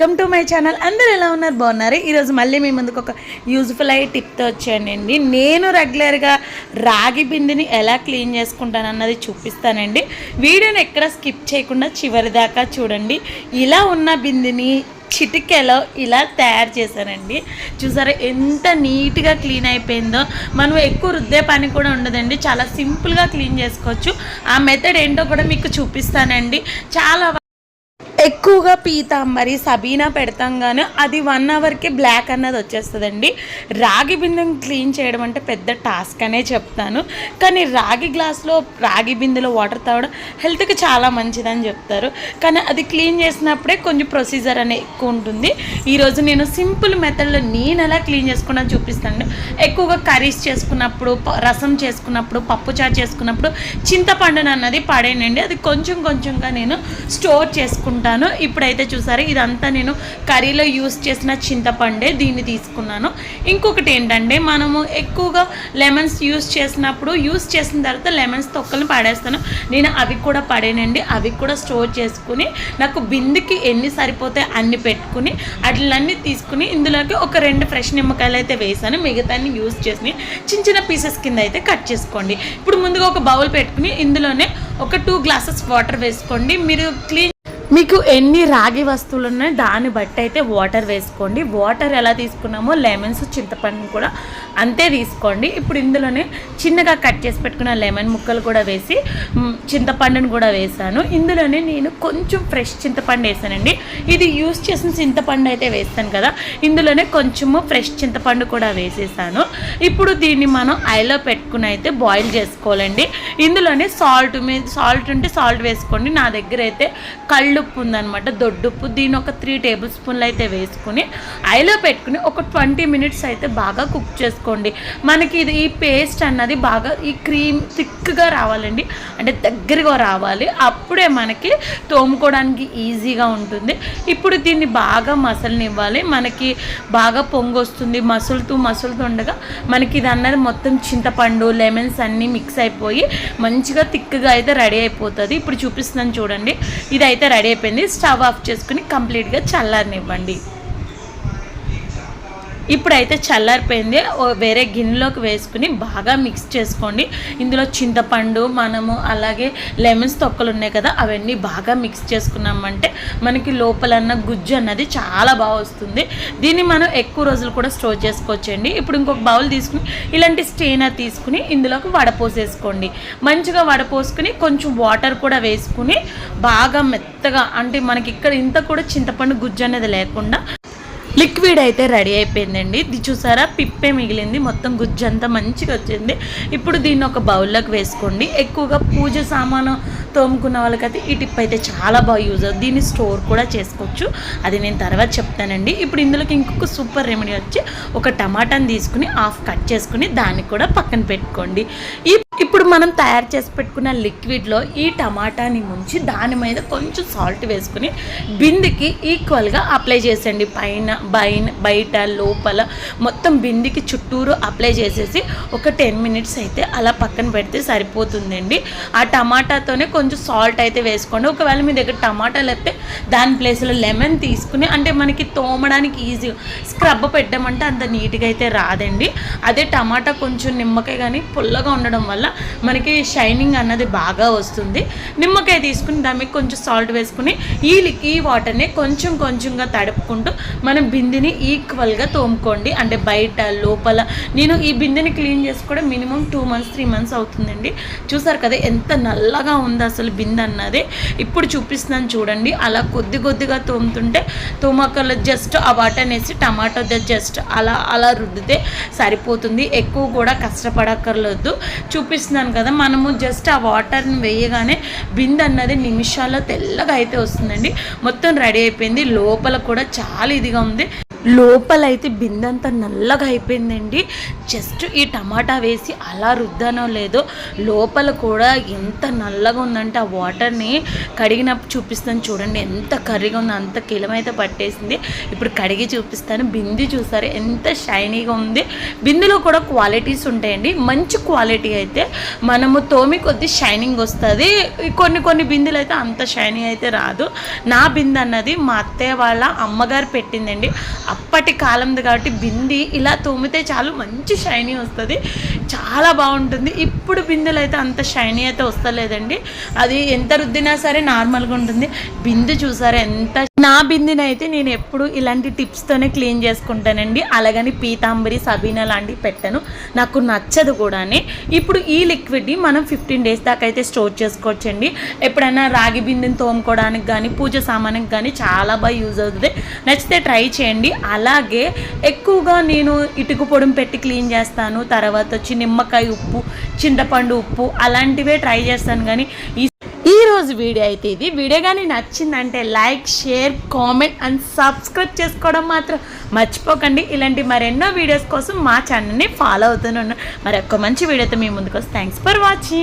Welcome to my channel. అందరూ ఎలా ఉన్నారు? బాగున్నారు? ఈరోజు మళ్ళీ మీ ముందుకు ఒక యూజ్ఫుల్ అయ్యే టిప్తో వచ్చానండి. నేను రెగ్యులర్గా రాగి బిందెని ఎలా క్లీన్ చేసుకుంటాను అన్నది చూపిస్తానండి. వీడియోని ఎక్కడ స్కిప్ చేయకుండా చివరి దాకా చూడండి. ఇలా ఉన్న బిందెని చిటికెలో ఇలా తయారు చేశానండి. చూసారా ఎంత నీట్గా క్లీన్ అయిపోయిందో. మనం ఎక్కువ రుద్దే పని కూడా ఉండదండి. చాలా సింపుల్గా క్లీన్ చేసుకోవచ్చు. ఆ మెథడ్ ఏంటో కూడా మీకు చూపిస్తానండి. చాలా ఎక్కువగా పీతాంబరి సబీనా పెడతాం కానీ అది వన్ అవర్కి బ్లాక్ అన్నది వచ్చేస్తుందండి. రాగి బిందెను క్లీన్ చేయడం అంటే పెద్ద టాస్క్ అనే చెప్తాను. కానీ రాగి గ్లాస్లో రాగి బిందెలో వాటర్ తాగడం హెల్త్కి చాలా మంచిదని చెప్తారు. కానీ అది క్లీన్ చేసినప్పుడే కొంచెం ప్రొసీజర్ అనే ఎక్కువ ఉంటుంది. ఈరోజు నేను సింపుల్ మెథడ్లో నేను ఎలా క్లీన్ చేసుకున్నా చూపిస్తాను. ఎక్కువగా కర్రీస్ చేసుకున్నప్పుడు ప- రసం చేసుకున్నప్పుడు పప్పు చారు చేసుకున్నప్పుడు చింతపండును అన్నది పడేనండి. అది కొంచెం కొంచెంగా నేను స్టోర్ చేసుకుంటాను. ఇప్పుడైతే చూసారా ఇదంతా నేను కర్రీలో యూస్ చేసిన చింతపండే దీన్ని తీసుకున్నాను. ఇంకొకటి ఏంటంటే మనము ఎక్కువగా లెమన్స్ యూస్ చేసినప్పుడు యూస్ చేసిన తర్వాత లెమన్స్ తొక్కలను పడేస్తాను. నేను అవి కూడా పడేనండి. అవి కూడా స్టోర్ చేసుకుని నాకు బిందుకి ఎన్ని సరిపోతే అన్ని పెట్టుకుని అట్లన్నీ తీసుకుని ఇందులోకి ఒక రెండు ఫ్రెష్ నిమ్మకాయలు అయితే వేసాను. మిగతాన్ని యూస్ చేసి చిన్న చిన్న పీసెస్ కింద అయితే కట్ చేసుకోండి. ఇప్పుడు ముందుగా ఒక బౌల్ పెట్టుకుని ఇందులోనే ఒక టూ గ్లాసెస్ వాటర్ వేసుకోండి. మీరు క్లీన్ మీకు ఎన్ని రాగి వస్తువులు ఉన్నాయో దాన్ని బట్టి అయితే వాటర్ వేసుకోండి. వాటర్ ఎలా తీసుకున్నామో లెమన్స్ చింతపండు కూడా అంతే తీసుకోండి. ఇప్పుడు ఇందులోనే చిన్నగా కట్ చేసి పెట్టుకున్న లెమన్ ముక్కలు కూడా వేసి చింతపండుని చింతపండును కూడా వేసాను. ఇందులోనే నేను కొంచెం ఫ్రెష్ చింతపండు వేసానండి. ఇది యూస్ చేసిన చింతపండు అయితే వేస్తాను కదా. ఇందులోనే కొంచెము ఫ్రెష్ చింతపండు కూడా వేసేసాను. ఇప్పుడు దీన్ని మనం ఐలో పెట్టుకుని అయితే బాయిల్ చేసుకోవాలండి. ఇందులోనే సాల్ట్ మీద సాల్ట్ ఉంటే సాల్ట్ వేసుకోండి. నా దగ్గర అయితే కళ్ళు కళ్ళుప్పు ఉందనమాట దొడ్డుప్పు దీని ఒక త్రీ టేబుల్ స్పూన్లు అయితే వేసుకుని ఐలో పెట్టుకుని ఒక ట్వంటీ మినిట్స్ అయితే బాగా కుక్ చేసుకోండి. మనకి ఇది ఈ పేస్ట్ అన్నది బాగా ఈ క్రీమ్ థిక్గా రావాలండి. అంటే దగ్గరగా రావాలి. అప్పుడే మనకి తోముకోవడానికి ఈజీగా ఉంటుంది. ఇప్పుడు దీన్ని బాగా మసలనివ్వాలి. మనకి బాగా పొంగు వస్తుంది మసులుతూ మసులుతూ ఉండగా మనకి ఇది అన్నది మొత్తం చింతపండు లెమన్స్ అన్నీ మిక్స్ అయిపోయి మంచిగా థిక్గా అయితే రెడీ అయిపోతుంది. ఇప్పుడు చూపిస్తున్నాను చూడండి. ఇది అయితే రెడీ అయిపోయింది. స్టవ్ ఆఫ్ చేసుకుని కంప్లీట్గా చల్లారనివ్వండి. ఇప్పుడైతే చల్లారిపోయింది. వేరే గిన్నెలోకి వేసుకుని బాగా మిక్స్ చేసుకోండి. ఇందులో చింతపండు మనము అలాగే లెమన్స్ తొక్కలు ఉన్నాయి కదా అవన్నీ బాగా మిక్స్ చేసుకున్నామంటే మనకి లోపలన్న గుజ్జు అన్నది చాలా బాగా వస్తుంది. దీన్ని మనం ఎక్కువ రోజులు కూడా స్టోర్ చేసుకోవచ్చండి. ఇప్పుడు ఇంకొక బౌల్ తీసుకుని ఇలాంటి స్టేనర్ తీసుకుని ఇందులోకి వడపోసేసుకోండి మంచిగా వడపోసుకుని కొంచెం వాటర్ కూడా వేసుకుని బాగా మెత్తగా అంటే మనకి ఇక్కడ ఇంత కూడా చింతపండు గుజ్జు అనేది లేకుండా లిక్విడ్ అయితే రెడీ అయిపోయిందండి. ఇది చూసారా? పిప్పే మిగిలింది. మొత్తం గుజ్జు అంతా మంచిగా వచ్చింది. ఇప్పుడు దీన్ని ఒక బౌల్లోకి వేసుకోండి. ఎక్కువగా పూజ సామాను తోముకున్న వాళ్ళకైతే ఈ టిప్ అయితే చాలా బాగా యూజ్ అవుతుంది. దీన్ని స్టోర్ కూడా చేసుకోవచ్చు. అది నేను తర్వాత చెప్తానండి. ఇప్పుడు ఇందులోకి ఇంకొక సూపర్ రెమెడీ వచ్చి ఒక టమాటాని తీసుకుని హాఫ్ కట్ చేసుకుని దాన్ని కూడా పక్కన పెట్టుకోండి. ఈ ఇప్పుడు మనం తయారు చేసి పెట్టుకున్న లిక్విడ్లో ఈ టమాటాని ముంచి దాని మీద కొంచెం సాల్ట్ వేసుకుని బిందికి ఈక్వల్గా అప్లై చేసేయండి. పైన బైన బయట లోపల మొత్తం బిందికి చుట్టూరు అప్లై చేసేసి ఒక టెన్ మినిట్స్ అయితే అలా పక్కన పెడితే సరిపోతుందండి. ఆ టమాటాతోనే కొంచెం సాల్ట్ అయితే వేసుకోండి. ఒకవేళ మీ దగ్గర టమాటా లేకపోతే దాని ప్లేస్లో లెమన్ తీసుకుని అంటే మనకి తోమడానికి ఈజీ స్క్రబ్ పెట్టామంటే అంత నీట్గా అయితే రాదండి. అదే టమాటా కొంచెం నిమ్మకాయ కానీ పుల్లగా ఉండడం వల్ల మనకి షైనింగ్ అన్నది బాగా వస్తుంది. నిమ్మకాయ తీసుకుని దాని మీద కొంచెం సాల్ట్ వేసుకుని ఈ లిక్ ఈ వాటర్ని కొంచెం కొంచెంగా తడుపుకుంటూ మనం బిందెని ఈక్వల్గా తోముకోండి. అంటే బయట లోపల. నేను ఈ బిందెని క్లీన్ చేసుకోవడం minimum two months three months అవుతుందండి. చూసారు కదా ఎంత నల్లగా ఉంది అసలు బిందె అన్నది ఇప్పుడు చూపిస్తున్నాను చూడండి. అలా కొద్ది కొద్దిగా తోముతుంటే తోమకలు జస్ట్ ఆ వాటర్ వేసి టమాటో జస్ట్ అలా అలా రుద్దితే సరిపోతుంది. ఎక్కువ కూడా కష్టపడక్కర్లేదు. చూపిస్తున్నాను కదా మనము జస్ట్ ఆ వాటర్ని వేయగానే బిందె అన్నది నిమిషాల్లో తెల్లగా అయితే వస్తుందండి. మొత్తం రెడీ అయిపోయింది. లోపల కూడా చాలా ఇదిగా ఉంది. లోపలైతే బిందంతా నల్లగా అయిపోయిందండి. జస్ట్ ఈ టమాటా వేసి అలా రుద్దానో లేదో లోపల కూడా ఎంత నల్లగా ఉందంటే ఆ వాటర్ని కడిగినప్పుడు చూపిస్తాను చూడండి. ఎంత కర్రీగా ఉందో అంత కిలమైతే పట్టేసింది. ఇప్పుడు కడిగి చూపిస్తాను. బింది చూసారు? ఎంత షైనీగా ఉంది. బిందులో కూడా క్వాలిటీస్ ఉంటాయండి. మంచి క్వాలిటీ అయితే మనము తోమి కొద్ది షైనింగ్ వస్తుంది. కొన్ని కొన్ని బిందులు అయితే అంత షైనింగ్ అయితే రాదు. నా బిందె అన్నది మా అత్తయ్య వాళ్ళ అమ్మగారు పెట్టిందండి. అప్పటి కాలంది కాబట్టి బింది ఇలా తోమితే చాలు మంచి షైనీ వస్తుంది. చాలా బాగుంటుంది. ఇప్పుడు బిందెలు అయితే అంత షైనీ అయితే వస్తలేదండి. అది ఎంత రుద్దినా సరే నార్మల్గా ఉంటుంది. బిందె చూసారా ఎంత నా బిందెని అయితే నేను ఎప్పుడు ఇలాంటి టిప్స్తోనే క్లీన్ చేసుకుంటానండి. అలాగని పీతాంబరి సబీనా లాంటివి పెట్టను. నాకు నచ్చదు కూడానే. ఇప్పుడు ఈ లిక్విడ్ని మనం ఫిఫ్టీన్ డేస్ దాకా అయితే స్టోర్ చేసుకోవచ్చండి. ఎప్పుడైనా రాగి బిందెని తోముకోవడానికి కానీ పూజ సామానికి కానీ చాలా బాగా యూజ్ అవుతుంది. నచ్చితే ట్రై చేయండి. అలాగే ఎక్కువగా నేను ఇటుకు పొడిని పెట్టి క్లీన్ చేస్తాను. తర్వాత వచ్చి నిమ్మకాయ ఉప్పు చింతపండు ఉప్పు అలాంటివే ట్రై చేస్తాను. కానీ ఈ ఈరోజు వీడియో అయితే ఇది. వీడియో కానీ నచ్చిందంటే like share comment and subscribe చేసుకోవడం మాత్రం మర్చిపోకండి. ఇలాంటి మరెన్నో వీడియోస్ కోసం మా ఛానల్ని ఫాలో అవుతూనే ఉన్నాను మరి ఒక్క మంచి వీడియోతో మీ ముందుకు వస్తే థ్యాంక్స్ ఫర్ వాచింగ్.